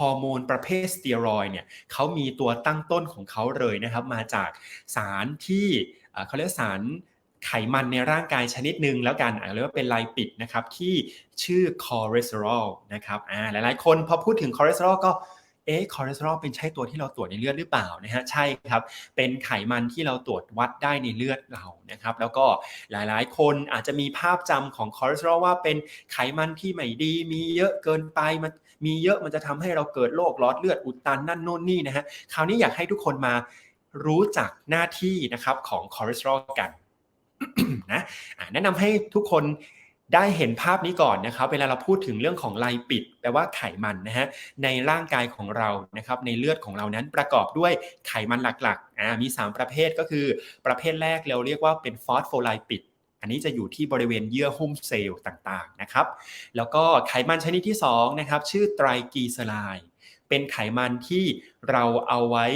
ฮอร์โมนประเภทสเตียรอยเนี่ยเขามีตัวตั้งต้นของเขาเลยนะครับ มาจากสารที่เขาเรียกสารไขมันในร่างกายชนิดหนึ่งแล้วกันเรียกว่าเป็นไลปิดนะครับที่ชื่อคอเลสเตอรอลนะครับอ่าหลายๆคนพอพูดถึงคอเลสเตอรอลก็ เอ๊ะคอเลสเตอรอลเป็นใช่ตัวที่เราตรวจในเลือดหรือเปล่านะฮะใช่ครับเป็นไขมันที่เราตรวจวัดได้ในเลือดเรานะครับแล้วก็หลายๆ คนอาจจะมีภาพจำของคอเลสเตอรอลว่าเป็นไขมันที่ไม่ดี มีเยอะเกินไปมันมีเยอะมันจะทำให้เราเกิดโรคหลอดเลือดอุดตันนั่นโน่นนี่นะฮะคราวนี้อยากให้ทุกคนมารู้จักหน้าที่นะครับของคอเลสเตอรอลกันนะแนะนำให้ทุกคน ได้เห็นภาพนี้ก่อนนะครับ เวลาเราพูดถึงเรื่องของไลปิด แปลว่าไขมันนะฮะในร่างกายของเรานะครับ ในเลือดของเรานั้นประกอบด้วยไขมันหลักๆอ่ามี 3 ประเภทก็คือ ประเภทแรกเราเรียกว่าเป็นฟอสโฟไลปิดอันนี้จะอยู่ที่บริเวณเยื่อหุ้มเซลล์ต่างๆนะครับ แล้วก็ไขมันชนิดที่2นะครับชื่อไตรกีเซไลเป็นไขมันที่เราเอาไว้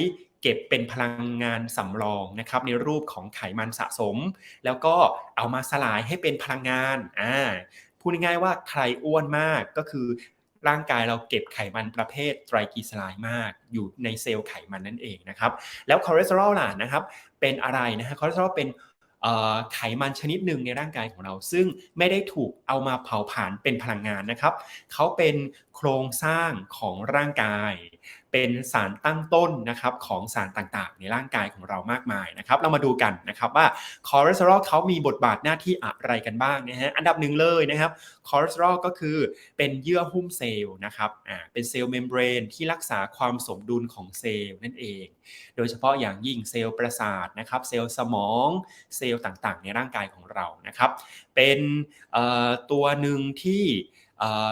เก็บเป็นพลังงานสำรองนะครับในรูปของไขมันสะสม แล้วก็เอามาสลายให้เป็นพลังงานอ่าพูดง่ายๆว่าใครอ้วนมากก็คือร่างกายเราเก็บไขมันประเภทไตรกลีเซอไรด์มาก อยู่ในเซลล์ไขมันนั่นเองนะครับแล้วคอเลสเตอรอลล่ะนะครับเป็นอะไรนะฮะคอเลสเตอรอลเป็นไขมันชนิดหนึ่งในร่างกายของเรา ซึ่งไม่ได้ถูกเอามาเผาผลาญเป็นพลังงานนะครับเขาเป็นโครงสร้างของร่างกาย เป็นสารตั้งต้นนะครับของสารต่างๆ ในร่างกายของเรามากมายนะครับ เรามาดูกันนะครับว่าคอเลสเตอรอลเขามีบทบาทหน้าที่อะไรกันบ้างนะฮะอันดับหนึ่งเลยนะครับคอเลสเตอรอลก็คือเป็นเยื่อหุ้มเซลล์นะครับอ่าเป็นเซลล์เมมเบรนที่รักษาความสมดุลของเซลล์นั่นเอง โดยเฉพาะอย่างยิ่งเซลล์ประสาทนะครับเซลล์สมองเซลล์ต่างๆ ในร่างกายของเรานะครับเป็นตัวหนึ่งที่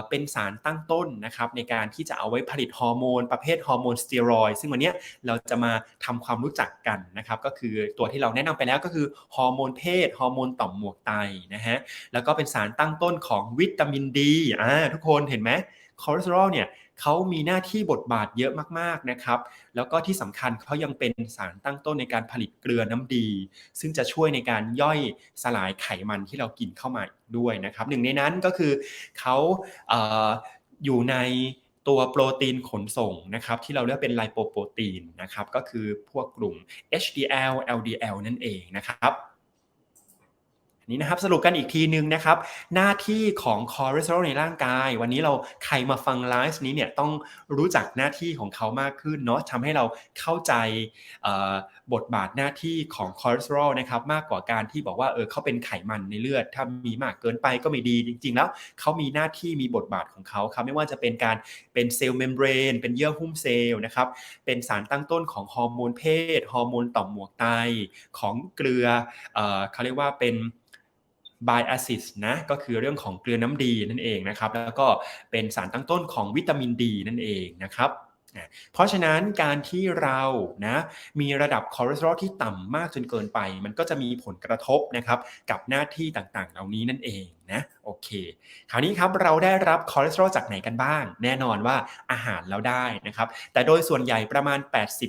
เป็นสารตั้งต้นนะครับในการที่จะเอาไว้ผลิตฮอร์โมน ประเภทฮอร์โมนสเตียรอยด์ซึ่งวันนี้เราจะมาทำความรู้จักกันนะครับก็คือตัวที่เราแนะนำไปแล้วก็คือฮอร์โมนเพศฮอร์โมนต่อมหมวกไตนะฮะแล้วก็เป็นสารตั้งต้นของวิตามินดีอ่าทุกคนเห็นไหม คอเลสเตอรอลเนี่ยเขามีหน้าที่บทบาทเยอะมากๆนะครับ แล้วก็ที่สำคัญเขายังเป็นสารตั้งต้นในการผลิตเกลือน้ำดี ซึ่งจะช่วยในการย่อยสลายไขมันที่เรากินเข้ามาด้วยนะครับ หนึ่งในนั้นก็คือเขาเออยู่ในตัวโปรตีนขนส่งนะครับที่เราเรียกเป็นไลโปโปรตีนนะครับก็คือพวกกลุ่ม HDL LDL นั่นเองนะครับ นี้นะครับสรุปกันอีกทีนึงนะครับ หน้าที่ของคอเลสเตอรอลในร่างกาย วันนี้เราใครมาฟังไลฟ์นี้เนี่ยต้องรู้จักหน้าที่ของเขามากขึ้นเนาะทำให้เราเข้าใจบทบาทหน้าที่ของคอเลสเตอรอลนะครับมากกว่าการที่บอกว่าเออเขาเป็นไขมันในเลือด ถ้ามีมากเกินไปก็ไม่ดีจริง ๆ แล้วเขามีหน้าที่มีบทบาทของเขาครับไม่ว่าจะเป็นการเป็นเซลล์เมมเบรนเป็นเยื่อหุ้มเซลล์นะครับเป็นสารตั้งต้นของฮอร์โมนเพศฮอร์โมนต่อมหมวกไตของเกลือเขาเรียกว่าเป็น ไบแอซิสนะก็คือเรื่องของเกลือน้ำดีนั่นเองนะครับแล้วก็เป็นสารตั้งต้นของวิตามินดีนั่นเองนะครับเพราะฉะนั้นการที่เรานะมีระดับคอเลสเตอรอลที่ต่ำมากจนเกินไป มันก็จะมีผลกระทบนะครับกับหน้าที่ต่างๆ เหล่านี้นั่นเองนะโอเค คราวนี้ครับเราได้รับคอเลสเตอรอลจากไหนกันบ้าง แน่นอนว่าอาหารเราได้นะครับแต่โดยส่วนใหญ่ประมาณ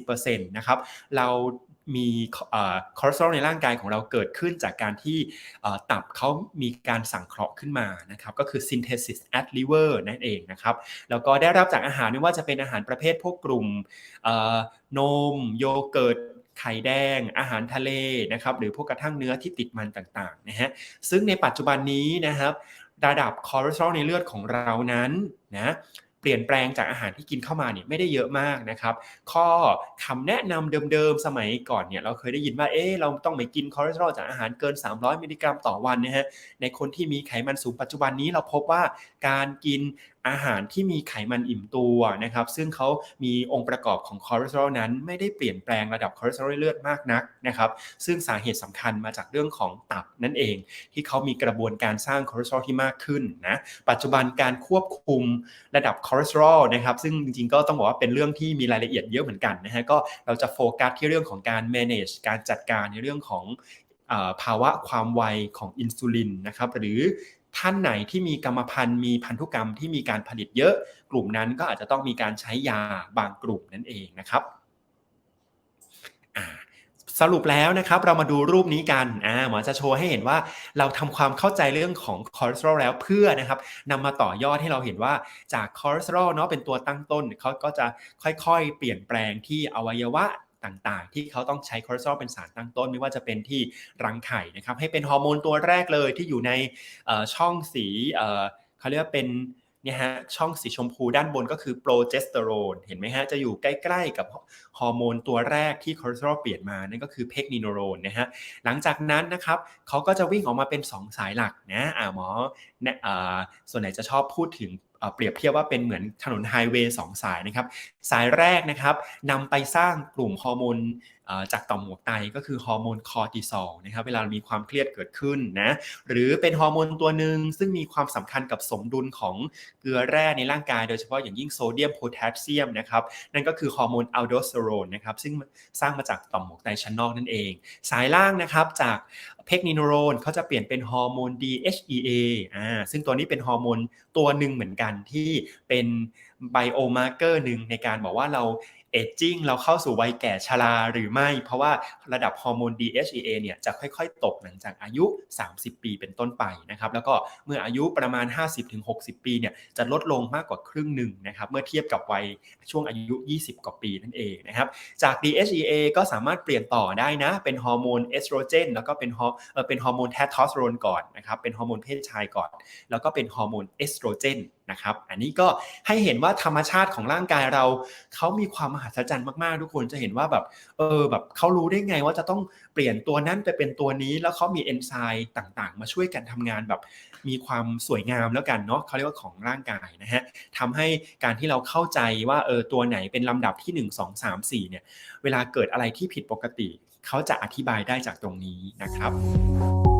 80%นะครับเรา มีคอเลสเตอรอลในร่างกายของเราเกิดขึ้นจากการที่ตับเขามีการสั่งเคราะห์ขึ้นมานะครับก็คือ synthesis at liver นั่นเองนะครับแล้วก็ได้รับจากอาหารไม่ว่าจะเป็นอาหารประเภทพวกกลุ่มนมโยเกิร์ตไข่แดง อาหารทะเลนะครับหรือพวกกระทั่งเนื้อที่ติดมันต่างๆนะฮะซึ่งในปัจจุบันนี้นะครับระดับคอเลสเตอรอลในเลือดของเรานั้นนะ เปลี่ยนแปลงจากอาหารที่กินเข้ามาเนี่ยไม่ได้เยอะมากนะครับข้อคำแนะนำเดิมๆสมัยก่อนเนี่ยเราเคยได้ยินว่าเอ๊เราต้องไม่กินคอเลสเตอรอลจากอาหารเกิน 300มิลลิกรัมต่อวันนะฮะในคนที่มีไขมันสูงปัจจุบันนี้เราพบว่าการกิน อาหารที่มีไขมันอิ่มตัวนะครับซึ่งเขามีองค์ประกอบของคอเลสเตอรอลนั้น ไม่ได้เปลี่ยนแปลงระดับคอเลสเตอรอลเลือดมากนักนะครับซึ่งสาเหตุสำคัญมาจากเรื่องของตับนั่นเอง ที่เขามีกระบวนการสร้างคอเลสเตอรอลที่มากขึ้นนะปัจจุบันการควบคุมระดับคอเลสเตอรอลนะครับซึ่งจริงๆก็ต้องบอกว่าเป็นเรื่องที่มีรายละเอียดเยอะเหมือนกันนะฮะก็เราจะโฟกัสที่เรื่องของการ manage การจัดการในเรื่องของภาวะความไวของอินซูลินนะครับหรือ ท่านไหนที่มีกรรมพันธุ์มีพันธุกรรมที่มีการผลิตเยอะ กลุ่มนั้นก็อาจจะต้องมีการใช้ยาบางกลุ่มนั่นเองนะครับสรุปแล้วนะครับเรามาดูรูปนี้กันอ่าหมอจะโชว์ให้เห็นว่าเราทำความเข้าใจเรื่องของคอเลสเตอรอลแล้วเพื่อนะครับนำมาต่อยอดให้เราเห็นว่าจากคอเลสเตอรอลเนาะเป็นตัวตั้งต้นเขาก็จะค่อยๆ เปลี่ยนแปลงที่อวัยวะ ต่างๆ ที่เขาต้องใช้คอเลสเตอรอลเป็นสารตั้งต้น ไม่ว่าจะเป็นที่รังไข่นะครับให้เป็นฮอร์โมนตัวแรกเลยที่อยู่ในช่องสีเขาเรียกว่าเป็นเนี่ยฮะช่องสีชมพูด้านบนก็คือโปรเจสเตอโรนเห็นไหมฮะจะอยู่ใกล้ๆกับฮอร์โมนตัวแรกที่คอเลสเตอรอลเปลี่ยนมานั่นก็คือเพกนิโนโรนนะฮะหลังจากนั้นนะครับเขาก็จะวิ่งออกมาเป็น 2 สายหลักนะอ่าหมอเนี่ยอ่าส่วนไหนจะชอบพูดถึง เปรียบเทียบว่าเป็นเหมือนถนนไฮเวย์สองสายนะครับ สายแรกนะครับนำไปสร้างกลุ่มฮอร์โมนจากต่อมหมวกไตก็คือฮอร์โมนคอร์ติซอลนะครับเวลามีความเครียดเกิดขึ้นนะหรือเป็นฮอร์โมนตัวหนึ่งซึ่งมีความสำคัญกับสมดุลของเกลือแร่ในร่างกาย โดยเฉพาะอย่างยิ่งโซเดียมโพแทสเซียมนะครับนั่นก็คือฮอร์โมนอัลโดสเตอโรนนะครับซึ่งสร้างมาจากต่อมหมวกไตชั้นนอกนั่นเอง สายล่างนะครับจากเพกนิโนโรนเขาจะเปลี่ยนเป็นฮอร์โมน DHEA อ่าซึ่งตัวนี้เป็นฮอร์โมนตัวหนึ่งเหมือนกันที่เป็นไบโอมาร์เกอร์หนึ่งในการบอกว่าเรา เอจจิ้งเราเข้าสู่วัยแก่ชราหรือไม่ เพราะว่าระดับฮอร์โมน DHEA เนี่ยจะค่อยๆ ตกหลังจากอายุ 30 ปีเป็นต้นไปนะครับแล้วก็เมื่ออายุประมาณ 50-60 ปีเนี่ยจะลดลงมากกว่าครึ่งหนึ่งนะครับเมื่อเทียบกับวัยช่วงอายุ 20 กว่าปีนั่นเองนะครับจาก DHEA ก็สามารถเปลี่ยนต่อได้นะ เป็นฮอร์โมนเอสโตรเจนแล้วก็เป็นฮอร์เป็นฮอร์โมนเทสโทสเตอโรนก่อนนะครับเป็นฮอร์โมนเพศชายก่อน แล้วก็เป็นฮอร์โมนเอสโตรเจนนะครับ อันนี้ก็ให้เห็นว่าธรรมชาติของร่างกายเราเขามีความมหัศจรรย์มากๆ ทุกคนจะเห็นว่าแบบเออแบบเขารู้ได้ไงว่าจะต้องเปลี่ยนตัวนั้นไปเป็นตัวนี้ แล้วเขามีเอนไซม์ต่างๆ มาช่วยกันทำงานแบบมีความสวยงามแล้วกันเนาะเขาเรียกว่าของร่างกายนะฮะทำให้การที่เราเข้าใจว่าเออตัวไหนเป็นลำดับที่ 1 2 3 4เนี่ยเวลาเกิดอะไรที่ผิดปกติ เขาจะอธิบายได้จากตรงนี้นะครับ